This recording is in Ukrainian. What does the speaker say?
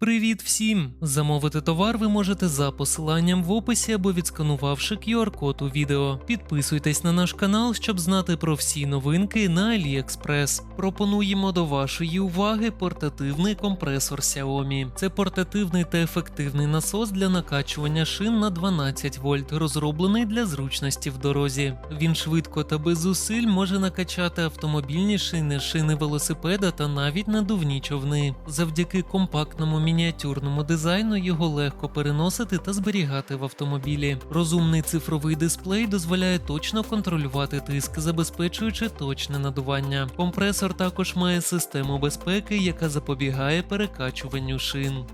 Привіт всім! Замовити товар ви можете за посиланням в описі або відсканувавши QR-код у відео. Підписуйтесь на наш канал, щоб знати про всі новинки на AliExpress. Пропонуємо до вашої уваги портативний компресор Xiaomi. Це портативний та ефективний насос для накачування шин на 12 вольт, розроблений для зручності в дорозі. Він швидко та без зусиль може накачати автомобільні шини, шини велосипеда та навіть надувні човни. Завдяки компактному мініатюрному дизайну його легко переносити та зберігати в автомобілі. Розумний цифровий дисплей дозволяє точно контролювати тиск, забезпечуючи точне надування. Компресор також має систему безпеки, яка запобігає перекачуванню шин.